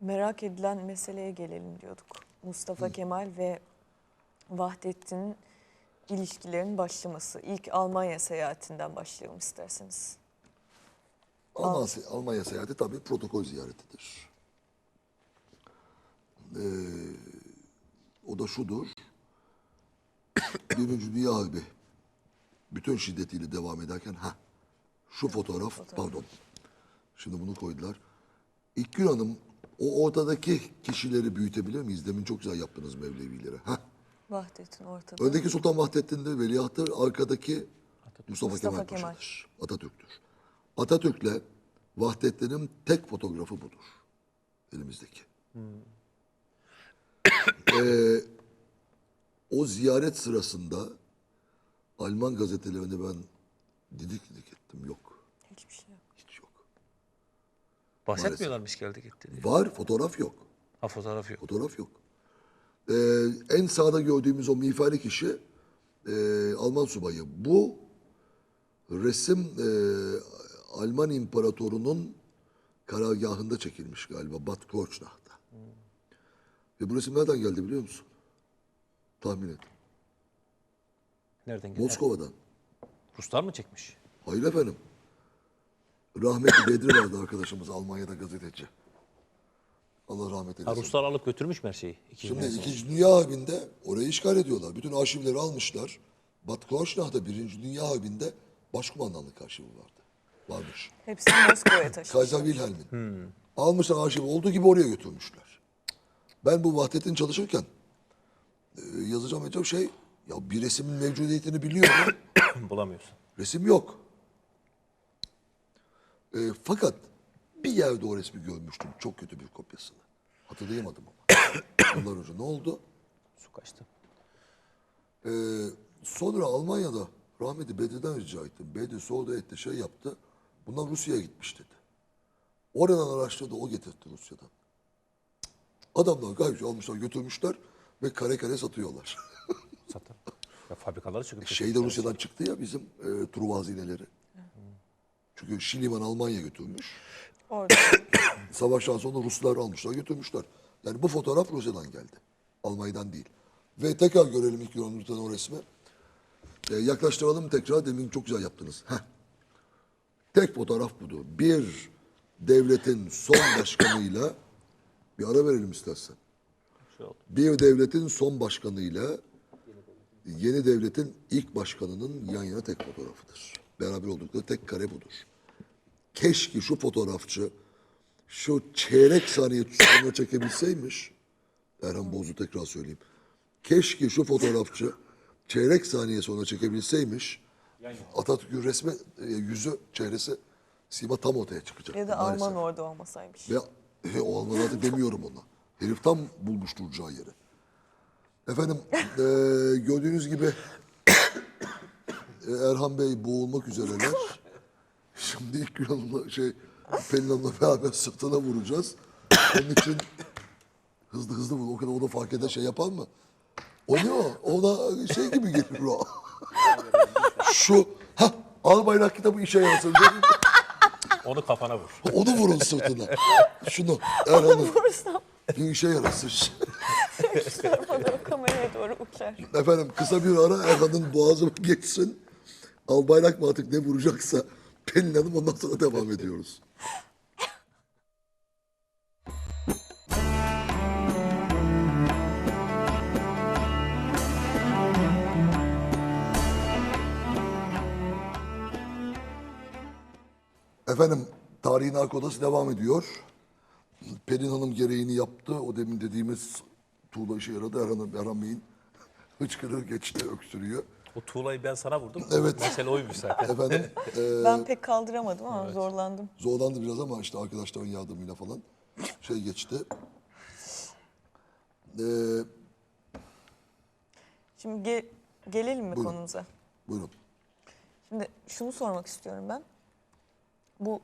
Merak edilen meseleye gelelim diyorduk. Mustafa Kemal ve Vahdettin'in ilişkilerin başlaması. İlk Almanya seyahatinden başlayalım isterseniz. Alman, Almanya seyahati tabii protokol ziyaretidir. Ee, o da şudur. Birinci Dünya Harbi bütün şiddetiyle devam ederken ha şu fotoğraf, pardon. Şimdi bunu koydular. İlkgün Hanım o ortadaki kişileri büyütebilir miyiz? Demin çok güzel yaptınız Mevlevilere. Ha. Vahdettin ortada. Öndeki Sultan Vahdettin'dir, veliahtır. Arkadaki Mustafa, Mustafa Kemal Kemal. Paşa'dır. Atatürk'tür. Atatürk'le Vahdettin'in tek fotoğrafı budur. Elimizdeki. Ee, o ziyaret sırasında Alman gazetelerinde ben didik didik ettim. Yok. Hiçbir şey yok. Bahsetmiyorlarmış geldi gitti diye. Var, fotoğraf yok. Ha fotoğraf yok. Fotoğraf yok. Ee, en sağda gördüğümüz o miğferi kişi e, Alman subayı. Bu resim e, Alman imparatorunun karargahında çekilmiş galiba. Bad Kreuznach'ta. Ve bu resim nereden geldi biliyor musun? Tahmin et. Nereden geldi? Moskova'dan. Ruslar mı çekmiş? Hayır efendim. Rahmetli Bedri vardı arkadaşımız Almanya'da gazeteci. Allah rahmet Ha eylesin. Ruslar alıp götürmüş mü her şeyi? İkinci Şimdi Dünya Savaşı. İkinci Dünya Harbi'nde orayı işgal ediyorlar. Bütün arşivleri almışlar. Bad Kreuznach'ta Birinci Dünya Harbi'nde başkumandanlık arşivi vardı. Varmış. Hepsini Moskova'ya taşıdı. Kaiser Wilhelm'in. Almışlar arşivi olduğu gibi oraya götürmüşler. Ben bu Vahdettin çalışırken e, yazacağım edeceğim şey ya bir resmin mevcudiyetini biliyorum. Bulamıyorsun. Resim yok. E, fakat bir yerde o resmi görmüştüm. Çok kötü bir kopyasını. Hatırlayamadım ama. Yıllar önce. Ne oldu? Su kaçtı. Ee, sonra Almanya'da rahmetli Bedir'den rica ettim. Bedir sordu etti şey yaptı. Bunlar Rusya'ya gitmiş dedi. Oradan araştırdı o getirtti Rusya'dan. Adamlar gayet almışlar götürmüşler ve kare kare satıyorlar. Satın. Ya fabrikaları çıkıp şey de Rusya'dan çıktı ya bizim e, Truva hazineleri. Çünkü Şiliman Almanya götürmüş. Orada. Savaştan sonra Ruslar almışlar götürmüşler. Yani bu fotoğraf Rusya'dan geldi. Almanya'dan değil. Ve tekrar görelim ilk lütfen o resmi. Ee, yaklaştıralım tekrar. Demin çok güzel yaptınız. Heh. Tek fotoğraf budur. Bir devletin son başkanıyla bir ara verelim istersen. Bir devletin son başkanıyla yeni devletin ilk başkanının yan yana tek fotoğrafıdır. Beraber oldukları tek kare budur. Keşke şu fotoğrafçı şu çeyrek saniye sonra çekebilseymiş. Erhan Boz'u tekrar söyleyeyim. Keşke şu fotoğrafçı çeyrek saniye sonra çekebilseymiş. Atatürk'ün resmi, e, yüzü, çehresi, sima tam ortaya çıkacak. ya da maalesef. Alman orada olmasaymış. Ve e, o Alman artık demiyorum ona. Herif tam bulmuş duracağı yeri. Efendim e, gördüğünüz gibi e, Erhan Bey boğulmak üzereler. Şimdi ilk gün hanımla şey Pelin Hanım'la beraber sırtına vuracağız. Onun için hızlı hızlı vur. O kadar o da fark eder şey yapar mı? O ne o? Ona şey gibi gelir o. Şu ha al bayrak kitabı işe yarasın. Onu kafana vur. Onu vurun sırtına. Şunu Erhan'ı Vursam bir işe yarasın. doğru kameraya doğru uçar. Efendim kısa bir ara Erhan'ın boğazı geçsin. Albayrak mı artık ne vuracaksa Pelin Hanım ondan sonra devam ediyoruz. Efendim tarihin arka odası devam ediyor. Pelin Hanım gereğini yaptı. O demin dediğimiz tuğla işe yaradı. Erhan, Erhan Bey'in hıçkırığı geçti, öksürüyor. O tuğlayı ben sana vurdum. Evet. Mesele oymuş zaten. Efendim e, Ben pek kaldıramadım ama zorlandım. zorlandı biraz ama işte arkadaşların yardımıyla falan şey geçti. E, Şimdi ge- gelelim mi Buyurun. konumuza? buyurun. Şimdi şunu sormak istiyorum ben. Bu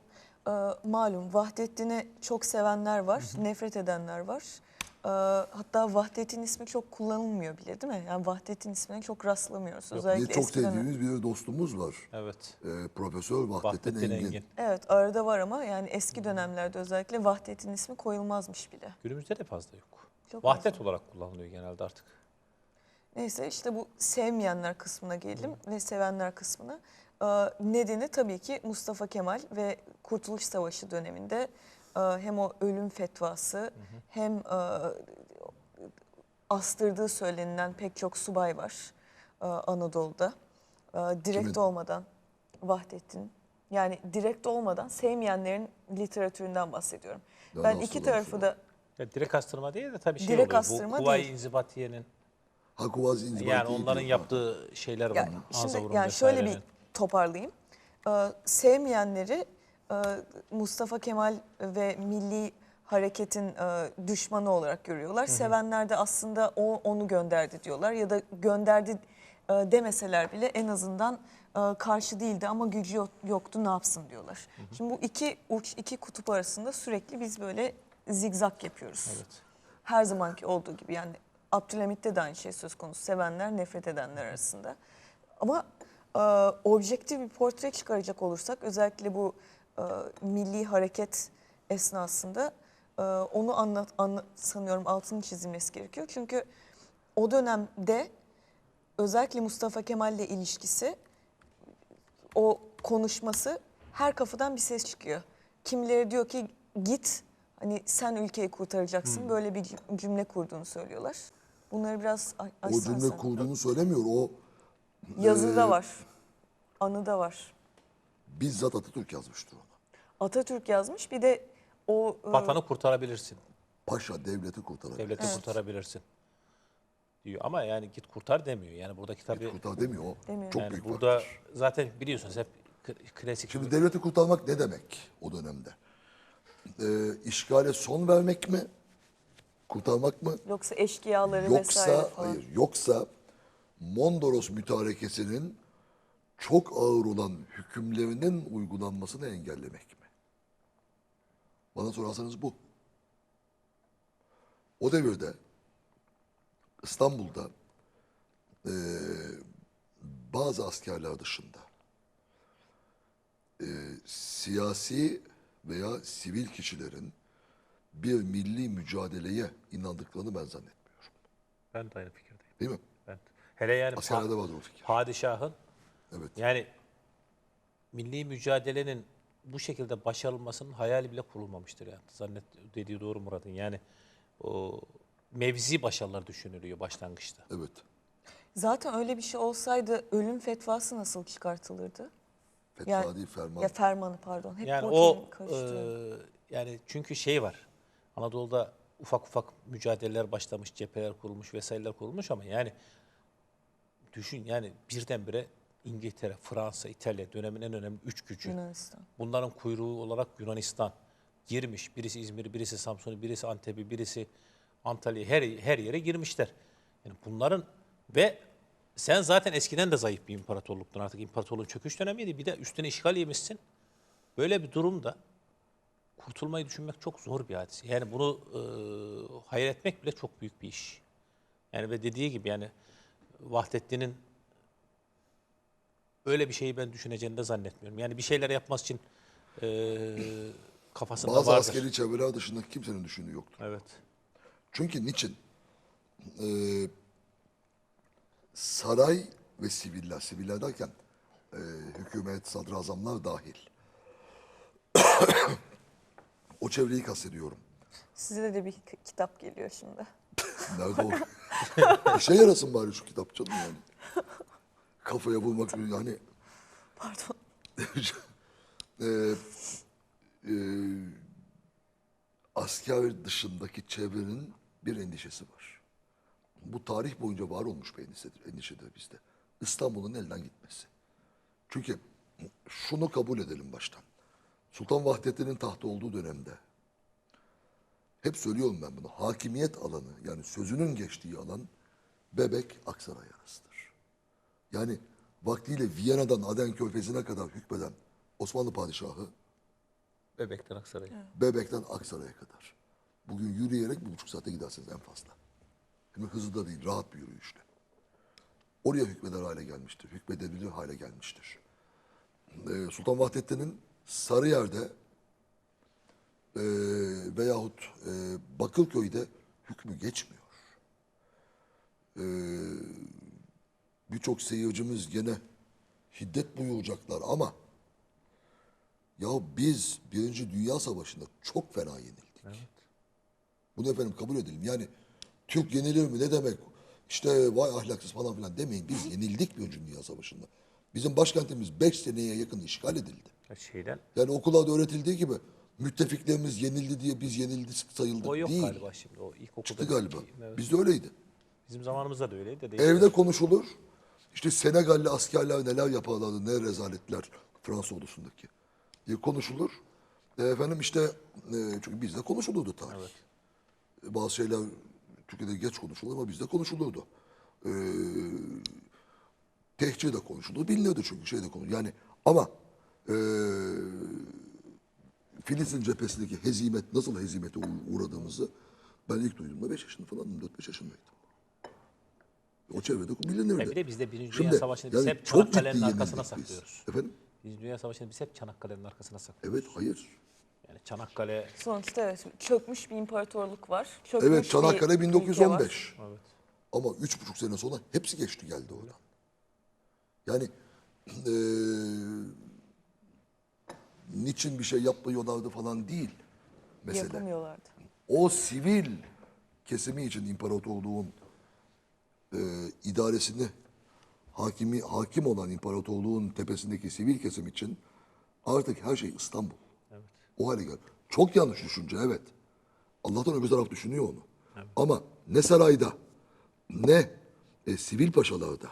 e, malum Vahdettin'i çok sevenler var, nefret edenler var. Ee, hatta Vahdet'in ismi çok kullanılmıyor bile değil mi? Yani Vahdet'in ismine çok rastlamıyoruz. Yok, Özellikle çok sevdiğimiz bir dostumuz var. Evet. Ee, Profesör Vahdettin, Vahdettin Engin. Engin. Evet arada var ama yani eski dönemlerde özellikle Vahdet'in ismi koyulmazmış bile. Günümüzde de fazla yok. Çok Vahdet olarak kullanılıyor genelde artık. Neyse işte bu sevmeyenler kısmına gelelim ve sevenler kısmına. Ee, nedeni tabii ki Mustafa Kemal ve Kurtuluş Savaşı döneminde hem o ölüm fetvası hem e, astırdığı söylenilen pek çok subay var e, Anadolu'da. E, direkt Kimin? olmadan Vahdettin yani direkt olmadan sevmeyenlerin literatüründen bahsediyorum. Ya ben iki tarafı da Ya direkt astırma değil de tabii şey Direkt oluyor. astırma Bu değil. İnzibatiye'nin Ha Kuvazi İnzibati yani onların yaptığı şeyler var. Ya Ağza şimdi yani şöyle bir toparlayayım. Ee, sevmeyenleri e, Mustafa Kemal ve Milli Hareket'in e, düşmanı olarak görüyorlar. Sevenler de aslında o onu gönderdi diyorlar ya da gönderdi e, demeseler bile en azından e, karşı değildi ama gücü yok- yoktu ne yapsın diyorlar. Şimdi bu iki uç iki kutup arasında sürekli biz böyle zigzag yapıyoruz. Evet. Her zamanki olduğu gibi yani Abdülhamit'te de aynı şey söz konusu. Sevenler, nefret edenler arasında. Ama e, objektif bir portre çıkaracak olursak özellikle bu e, milli hareket esnasında e, onu anlat, anla- sanıyorum altını çizilmesi gerekiyor. Çünkü o dönemde özellikle Mustafa Kemal'le ilişkisi o konuşması her kafadan bir ses çıkıyor. Kimileri diyor ki git hani sen ülkeyi kurtaracaksın böyle bir cüm- cümle kurduğunu söylüyorlar. Bunları biraz a- O açsan cümle sen. kurduğunu söylemiyor. O Yazıda Ee, var. Anıda var. Bizzat Atatürk yazmıştır onu. Atatürk yazmış bir de o e, Vatanı kurtarabilirsin. Paşa devleti kurtarabilir. Devleti kurtarabilirsin. Diyor ama yani git kurtar demiyor. Yani buradaki tabii Kurtar demiyor o. Demiyor. Çok yani büyük burada farktır. zaten biliyorsunuz hep k- klasik Şimdi devleti kurtarmak ne demek o dönemde? Ee, işgale son vermek mi? Kurtarmak mı? yoksa eşkıyaları vesaire Yoksa falan. hayır, yoksa Mondros mütarekesinin çok ağır olan hükümlerinin uygulanmasını engellemek mi? Bana sorarsanız bu. O devirde İstanbul'da eee, bazı askerler dışında eee, siyasi veya sivil kişilerin bir milli mücadeleye inandıklarını ben zannetmiyorum. ben de aynı fikirdeyim. Değil mi? Ben, hele yani Askerlerde vardır o fikir. padişahın Evet. yani milli mücadelenin bu şekilde başarılmasının hayali bile kurulmamıştır yani. Zannet dediği doğru Murat'ın. Yani o mevzi başarılar düşünülüyor başlangıçta. Evet. Zaten öyle bir şey olsaydı ölüm fetvası nasıl çıkartılırdı? Fetva Yani- değil ferman. Ya fermanı pardon. Hep Yani o e, yani çünkü şey var. Anadolu'da ufak ufak mücadeleler başlamış, cepheler kurulmuş vesaireler kurulmuş ama yani düşün yani birdenbire İngiltere, Fransa, İtalya dönemin en önemli üç gücü. Yunanistan. Bunların kuyruğu olarak Yunanistan girmiş. Birisi İzmir, birisi Samsun'u, birisi Antep'i, birisi Antalya her her yere girmişler. Yani bunların ve sen zaten eskiden de zayıf bir imparatorluktun artık imparatorluğun çöküş dönemiydi. Bir de üstüne işgal yemişsin. Böyle bir durumda kurtulmayı düşünmek çok zor bir hadise. Yani bunu e, hayal etmek bile çok büyük bir iş. Yani ve dediği gibi yani Vahdettin'in öyle bir şeyi ben düşüneceğini de zannetmiyorum. Yani bir şeyler yapması için e, kafasında Bazı vardır. askeri çevreler dışında kimsenin düşündüğü yoktur. Evet. Çünkü niçin? Ee, saray ve siviller, siviller derken e, hükümet, sadrazamlar dahil. o çevreyi kastediyorum. Size de bir kitap geliyor şimdi. Nerede o? İşe yarasın bari şu kitap canım yani. Kafaya vurmak yani Pardon. Eee, eee, asker dışındaki çevrenin bir endişesi var. Bu tarih boyunca var olmuş bir endişedir, endişedir bizde. İstanbul'un elden gitmesi. Çünkü şunu kabul edelim baştan. Sultan Vahdettin'in tahtta olduğu dönemde hep söylüyorum ben bunu. Hakimiyet alanı yani sözünün geçtiği alan Bebek Aksaray arasıdır. Yani vaktiyle Viyana'dan Aden Körfezi'ne kadar hükmeden Osmanlı padişahı Bebekten Aksaray. Bebek'ten Aksaray'a kadar. Bugün yürüyerek bir buçuk saate gidersiniz en fazla. De hızlı da değil, rahat bir yürüyüşle. Oraya hükmeder hale gelmiştir. Hükmedebilir hale gelmiştir. Ee, Sultan Vahdettin'in Sarıyer'de e, veyahut e, Bakırköy'de hükmü geçmiyor. Ee, Birçok seyircimiz gene hiddet buyuracaklar ama ya biz Birinci Dünya Savaşı'nda çok fena yenildik. Bunu efendim kabul edelim. Yani Türk yenilir mi ne demek? İşte vay ahlaksız falan filan demeyin. Biz yenildik Birinci Dünya Savaşı'nda. Bizim başkentimiz 5 seneye yakın işgal edildi. Şeyden Yani okullarda öğretildiği gibi müttefiklerimiz yenildi diye biz yenildik sayıldık o yok değil. galiba şimdi. O ilkokulda. Çıktı galiba. Evet. Bizde öyleydi. Bizim zamanımızda da öyleydi de. Evde konuşulur. İşte Senegalli askerler neler yaparlardı, ne rezaletler Fransız ordusundaki diye konuşulur. E, efendim işte e, çünkü bizde konuşulurdu tarih. E, Bazı şeyler Türkiye'de geç konuşulur ama bizde konuşulurdu. E, tehcir de konuşulur. Bilinirdi çünkü şey de konuşulur. Yani ama e, Filistin cephesindeki hezimet, nasıl hezimete uğ- uğradığımızı ben ilk duyduğumda 5 yaşında falandım, 4-5 yaşındaydım. O çevrede bilinirdi. Ya bir de biz de Birinci Dünya Şimdi, Savaşı'nı biz yani hep Çanakkale'nin arkasına biz. saklıyoruz. Efendim? Birinci Dünya Savaşı'nı biz hep Çanakkale'nin arkasına saklıyoruz. Evet, hayır. Yani Çanakkale Sonuçta evet çökmüş bir imparatorluk var. Çökmüş Evet, Çanakkale ülke 1915. var. evet. Ama üç buçuk sene sonra hepsi geçti geldi oradan. Yani eee niçin bir şey yapmıyorlardı falan değil mesele. Yapamıyorlardı. O sivil kesimi için imparatorluğun eee idaresini hakimi hakim olan imparatorluğun tepesindeki sivil kesim için artık her şey İstanbul. O hale geldi. Çok yanlış düşünce evet. Allah'tan öbür taraf düşünüyor onu. Ama ne sarayda ne e, sivil paşalarda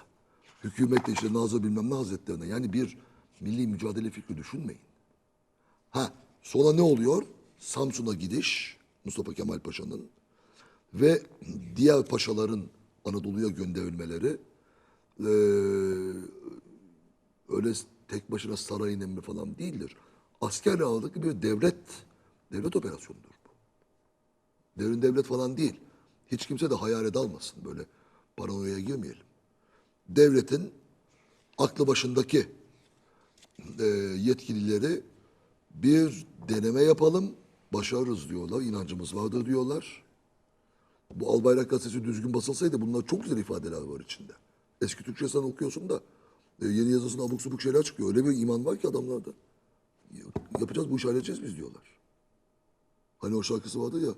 hükümette işte Nazır bilmem ne hazretlerine yani bir milli mücadele fikri düşünmeyin. Ha sonra ne oluyor? Samsun'a gidiş Mustafa Kemal Paşa'nın ve diğer paşaların Anadolu'ya gönderilmeleri eee, öyle tek başına sarayın emri falan değildir. Asker ağırlıklı bir devlet devlet operasyonudur bu. Devrin devlet falan değil. Hiç kimse de hayale dalmasın böyle paranoya girmeyelim. Devletin aklı başındaki e, yetkilileri bir deneme yapalım, başarırız diyorlar, inancımız vardır diyorlar. Bu Albayrak gazetesi düzgün basılsaydı bunlar çok güzel ifadeler var içinde. Eski Türkçe sen okuyorsun da e, yeni yazısında abuk subuk şeyler çıkıyor. Öyle bir iman var ki adamlarda. Yapacağız bu işi halledeceğiz biz diyorlar. Hani o şarkısı vardı ya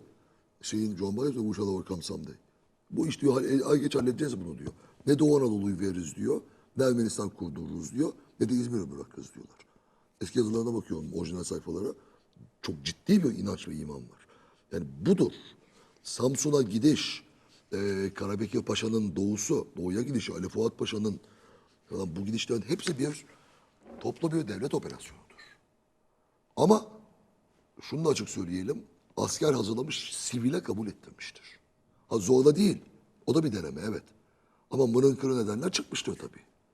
şeyin John Baez ve Shall Overcome Someday. Bu iş diyor ay geç halledeceğiz bunu diyor. Ne Doğu Anadolu'yu veririz diyor. Ne Ermenistan kurdururuz diyor. Ne de İzmir'i bırakırız diyorlar. Eski yazılarına bakıyorum orijinal sayfalara. Çok ciddi bir inanç ve iman var. Yani budur. Samsun'a gidiş, e, Karabekir Paşa'nın doğusu, doğuya gidişi, Ali Fuat Paşa'nın bu gidişlerin hepsi bir toplu bir devlet operasyonudur. Ama şunu da açık söyleyelim. Asker hazırlamış, sivile kabul ettirmiştir. Ha zorla değil. O da bir deneme evet. Ama mırın kırın edenler çıkmıştır tabii.